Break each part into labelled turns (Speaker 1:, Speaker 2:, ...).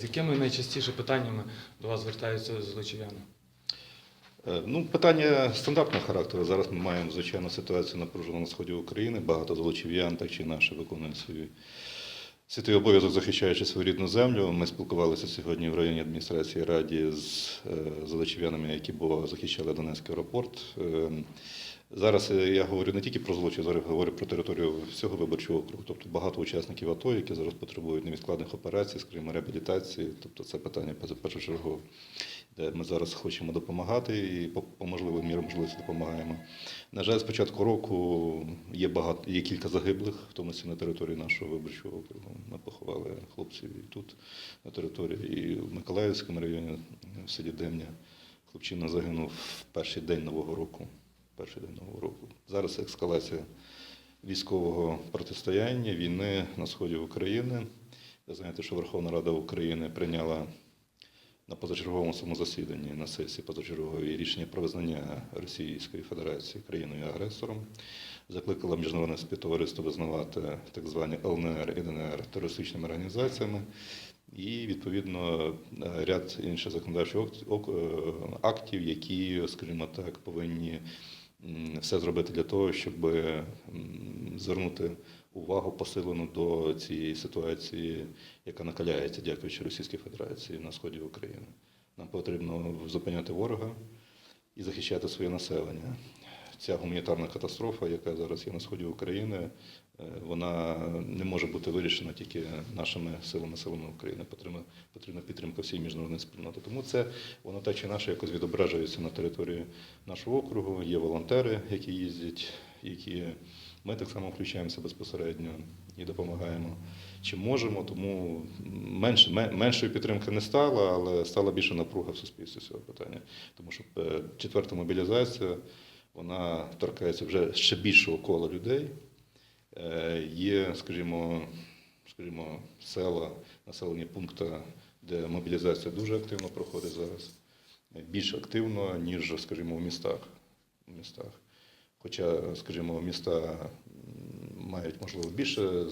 Speaker 1: З якими найчастіше питаннями до вас звертаються злочев'яни?
Speaker 2: Е, Ну, питання стандартного характеру. Зараз ми маємо звичайно ситуацію напружену на сході України. Багато злочів'ян, так чи інакше, виконують свій святий обов'язок, захищаючи свою рідну землю. Ми спілкувалися сьогодні в районній адміністрації раді з е, злочів'янами, які було захищали Донецький аеропорт. Зараз е, я говорю не тільки про злочин, зараз говорю про територію всього виборчого округу. Тобто багато учасників АТО, які зараз потребують невідкладних операцій, скажімо, реабілітації. Тобто це питання першочергове де ми зараз хочемо допомагати і по, по можливим мірам можливості допомагаємо. На жаль, з початку року є багато є кілька загиблих, в тому числі на території нашого виборчого округу. Ми поховали хлопців і тут на території, і в Миколаївському районі, в селі Демня. Хлопчина загинув в перший день нового року. Перший день нового року. Зараз ескалація військового протистояння, війни на сході України. Ви знаєте, що Верховна Рада України прийняла на позачерговому своєму засіданні на сесії позачергової рішення про визнання Російської Федерації країною агресором, закликала міжнародне співтовариство визнавати так звані ЛНР і ДНР терористичними організаціями. І відповідно ряд інших законодавчих е, актів, які, скажімо так, повинні все зробити для того, щоб звернути увагу посилену до цієї ситуації, яка накаляється, дякуючи Російській Федерації на сході України. Нам потрібно зупиняти ворога і захищати своє населення. Ця гуманітарна катастрофа, яка зараз є на сході України, е, вона не може бути вирішена тільки нашими силами, силами України. Потрібна, потрібна підтримка всієї міжнародної спільноти. Тому це воно так чи інакше якось відображується на території нашого округу. Є волонтери, які їздять, які ми так само включаємося безпосередньо і допомагаємо чим можемо. Тому менше, меншої підтримки не стало, але стала більше напруга в суспільстві цього питання. Тому що е, четверта мобілізація вона торкається вже ще більшого кола людей. Е, Є, скажімо, скажімо, села, населені пункти, де мобілізація дуже активно проходить зараз, більш активно, ніж, скажімо, в містах. В містах. Хоча, скажімо, міста мають, можливо, більше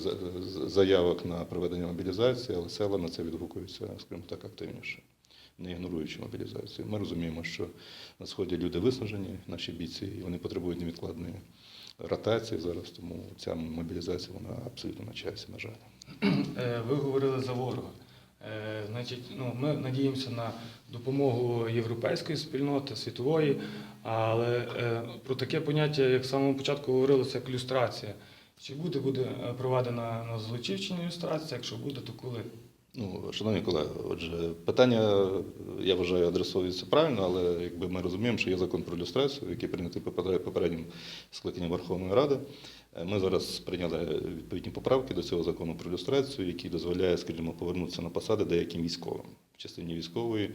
Speaker 2: заявок на проведення мобілізації, але села на це відгукуються, скажімо так, активніше, не ігноруючи мобілізацію. Ми розуміємо, що на сході люди виснажені, наші бійці, і вони потребують невідкладної ротації зараз, тому ця мобілізація вона абсолютно на часі, на жаль.
Speaker 1: Е, Ви говорили за ворога. Е, Значить, ну, ми надіємося на допомогу європейської спільноти, світової, але е, про таке поняття, як з самого початку говорилося, як люстрація. Чи буде, буде проведена на Золочівщині люстрація? Якщо буде, то коли?
Speaker 2: Ну, шановні колеги, отже, питання, я вважаю, адресується правильно, але якби ми розуміємо, що є закон про люстрацію, який прийнятий попереднім скликанням Верховної Ради. Е, Ми зараз прийняли відповідні поправки до цього закону про люстрацію, який дозволяє, скажімо, повернутися на посади деяким військовим в частині військової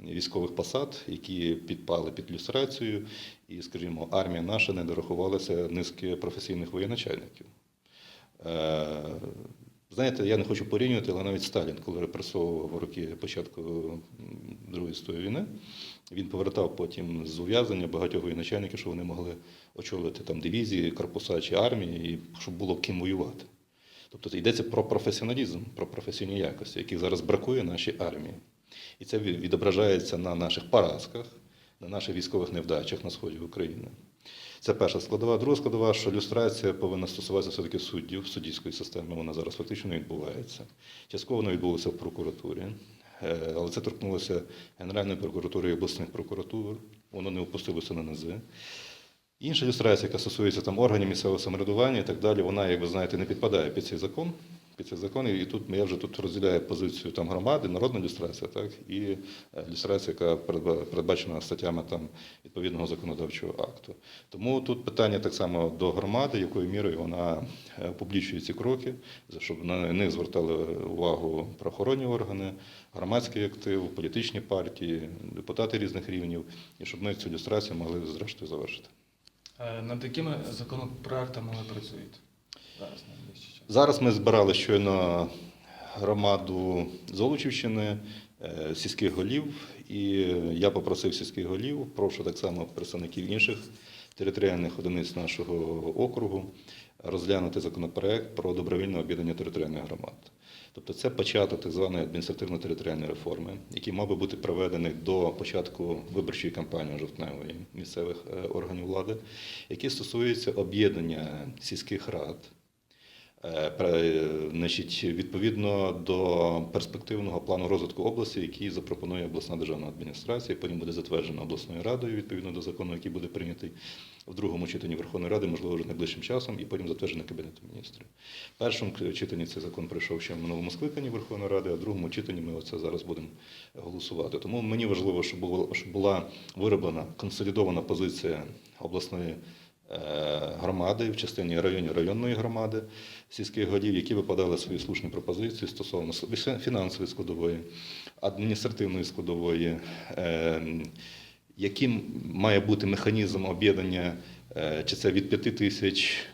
Speaker 2: військових посад, які підпали під люстрацію, і, скажімо, армія наша не дорахувалася низки професійних воєначальників. Знаєте, я не хочу порівнювати, але навіть Сталін, коли репресовував роки початку Другої світової війни, він повертав потім з ув'язнення багатьох воєначальників, що вони могли очолити там дивізії, корпуса чи армії, і щоб було ким воювати. Тобто йдеться про професіоналізм, про професійні якості, яких зараз бракує нашій армії. І це відображається на наших поразках, на наших військових невдачах на сході України. Це перша складова. Друга складова, що люстрація повинна стосуватися все-таки суддів, суддівської системи. Вона зараз фактично не відбувається. Частково вона відбулася в прокуратурі, е, але це торкнулося Генеральної прокуратури і обласних прокуратур. Воно не опустилося на низи. Інша люстрація, яка стосується там органів місцевого самоврядування і так далі, вона, як ви знаєте, не підпадає під цей закон. Під цей закон, і тут я вже тут розділяю позицію там громади, народна люстрація, так і е, люстрація, яка передбачена статтями там відповідного законодавчого акту. Тому тут питання так само до громади, якою мірою вона е, публічує ці кроки, щоб на них звертали увагу правоохоронні органи, громадський актив, політичні партії, депутати різних рівнів, і щоб ми цю люстрацію могли зрештою завершити.
Speaker 1: Е, Над якими законопроектами ви працюєте зараз найближчий час?
Speaker 2: Зараз ми збирали щойно громаду Золочівщини, е, сільських голів, і я попросив сільських голів, прошу так само представників інших територіальних одиниць нашого округу розглянути законопроект про добровільне об'єднання територіальних громад. Тобто це початок так званої адміністративно-територіальної реформи, який мав би бути проведений до початку виборчої кампанії жовтневої місцевих е, органів влади, який стосується об'єднання сільських рад. Е, Значить, відповідно до перспективного плану розвитку області, який запропонує обласна державна адміністрація, потім буде затверджено обласною радою відповідно до закону, який буде прийнятий в другому читанні Верховної Ради, можливо, вже найближчим часом, і потім затверджений Кабінетом міністрів. В першому читанні цей закон прийшов ще в минулому скликанні Верховної Ради, а в другому читанні ми оце зараз будемо голосувати. Тому мені важливо, щоб була вироблена консолідована позиція обласної громади в частині районів районної громади сільських голів, які випадали свої слушні пропозиції стосовно фінансової складової, адміністративної складової, е, яким має бути механізм об'єднання, е, чи це від 5 тисяч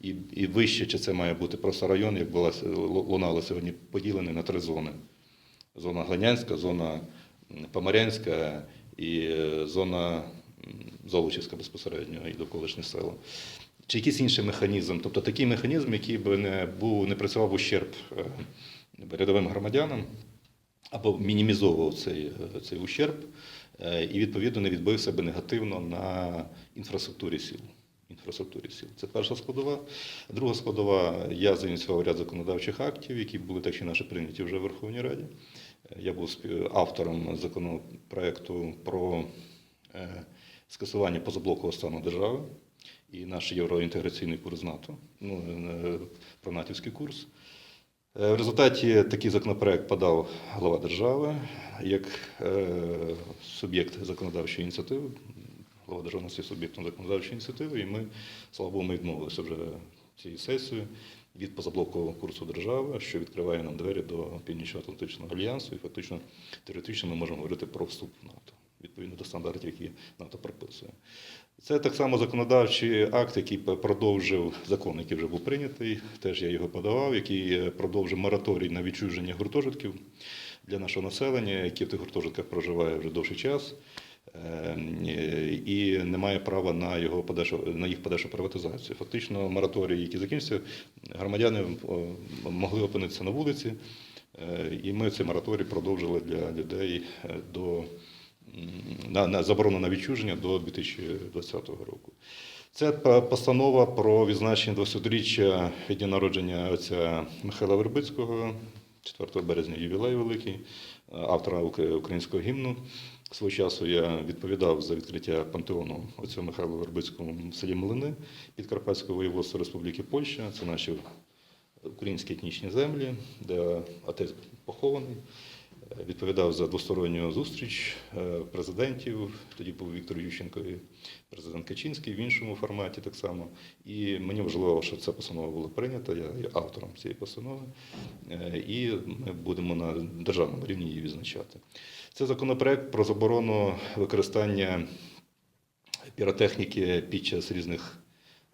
Speaker 2: і, і вище, чи це має бути просто район, як була лунало сьогодні, поділений на три зони. Зона Глинянська, зона м, Поморянська і е, зона Золочівська безпосередньо і довколишнє село. Чи якийсь інший механізм, тобто такий механізм, який би не був, не працював ущерб е, рядовим громадянам, або мінімізовував цей, е, цей ущерб, е, і відповідно не відбив себе негативно на інфраструктурі сіл. Інфраструктурі сіл. Це перша складова. Друга складова, я зініціював ряд законодавчих актів, які були так чи інакше прийняті вже в Верховній Раді. Я був автором законопроекту про скасування позаблокового стану держави і наш євроінтеграційний курс НАТО, ну, е, про натівський курс. Е, В результаті такий законопроект подав глава держави як е, суб'єкт законодавчої ініціативи. Нас є суб'єктом законодавчої ініціативи, і ми, слава Богу, ми відмовилися вже цією сесією від позаблокового курсу держави, що відкриває нам двері до Північно-Атлантичного альянсу, і фактично теоретично ми можемо говорити про вступ в НАТО відповідно до стандартів, які НАТО прописує. Це так само законодавчий акт, який продовжив закон, який вже був прийнятий. Теж я його подавав, який е, продовжив мораторій на відчуження гуртожитків для нашого населення, яке в тих гуртожитках проживає вже довший час. е, І не має права на його подальшу, на їх подальшу приватизацію. Фактично, мораторій, який закінчився, громадяни могли опинитися на вулиці, е, і ми цей мораторій продовжили для людей е, до на, на заборону на відчуження до 2020 року. Це постанова про відзначення 200-річчя від дня народження отця Михайла Вербицького, 4 березня ювілей великий, автора українського гімну. Свого часу я відповідав за відкриття пантеону отцю Михайлу Вербицькому в селі Млини Підкарпатського воєводства Республіки Польща. Це наші українські етнічні землі, де отець похований. Відповідав за двосторонню зустріч е, президентів. Тоді був Віктор Ющенко і президент Качинський в іншому форматі так само. І мені важливо, що ця постанова була прийнята. Я є автором цієї постанови, Е, і ми будемо на державному рівні її відзначати. Це законопроект про заборону використання піротехніки під час різних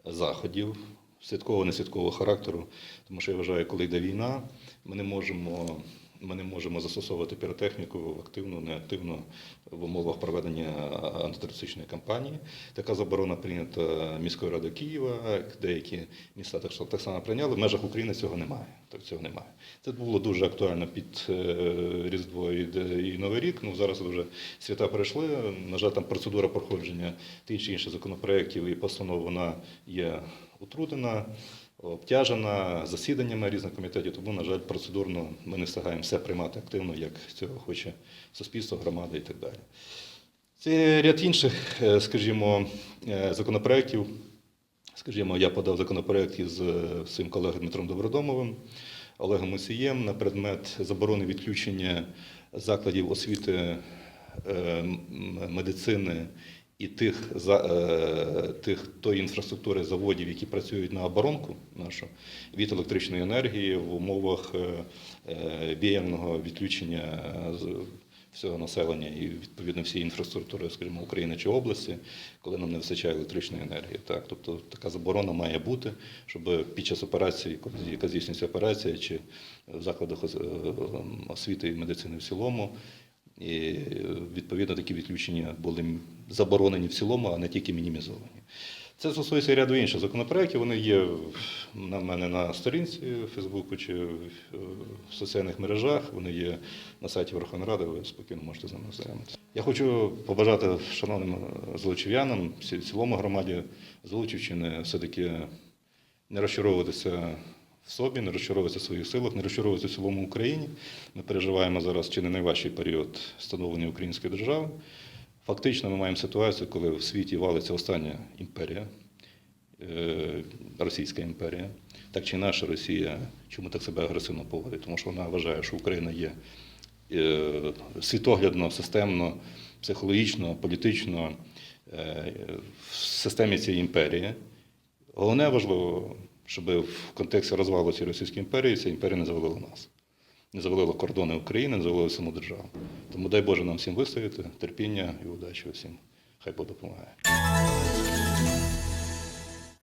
Speaker 2: заходів святкового несвяткового характеру, тому що я вважаю, коли йде війна, ми не можемо. Ми не можемо застосовувати піротехніку активно, неактивно в умовах проведення антитерористичної кампанії. Така заборона прийнята міською радою Києва. Деякі міста так, само прийняли. В межах України цього немає. Так цього немає. Це було дуже актуально під е, Різдво і, Новий рік. Ну зараз вже свята пройшли. На жаль, там процедура проходження тих чи інших законопроєктів і постанов вона є утруднена обтяжена засіданнями різних комітетів, тому, на жаль, процедурно ми не встигаємо все приймати активно, як цього хоче суспільство, громада і так далі. Це ряд інших, е, скажімо, е, законопроєктів. Скажімо, я подав законопроєкт із е, своїм колегою Дмитром Добродомовим, Олегом Мусієм на предмет заборони відключення закладів освіти медицини і тих, за, е, тих тої інфраструктури заводів, які працюють на оборонку нашу від електричної енергії в умовах е, е, віяльного відключення е, з- всього населення і відповідно всієї інфраструктури, скажімо, України чи області, коли нам не вистачає електричної енергії. Так, тобто така заборона має бути, щоб під час операції, яка здійснюється операція, чи в закладах ос- е, освіти і медицини в цілому, і е, відповідно такі відключення були заборонені в цілому, а не тільки мінімізовані. Це стосується ряду інших законопроєктів. Вони є на мене на сторінці в Фейсбуку чи в соціальних мережах. Вони є на сайті Верховної Ради. Ви спокійно можете з ними ознайомитися. Я хочу побажати шановним золочів'янам, всі- цілому громаді Золочівщини все-таки не розчаровуватися в собі, не розчаровуватися в своїх силах, не розчаровуватися в цілому Україні. Ми переживаємо зараз чи не найважчий період становлення української держави. Фактично, ми маємо ситуацію, коли в світі валиться остання імперія, е, Російська імперія. Так чи інакше, Росія чому так себе агресивно поводить? Тому що вона вважає, що Україна є е, світоглядно, системно, психологічно, політично е, в системі цієї імперії. Головне важливо, щоб в контексті розвалу цієї Російської імперії ця імперія не завалила нас. Не завалило кордони України, не завалило саму державу. Тому дай Боже нам всім вистояти, терпіння і удачі усім. Хай Бог допомагає.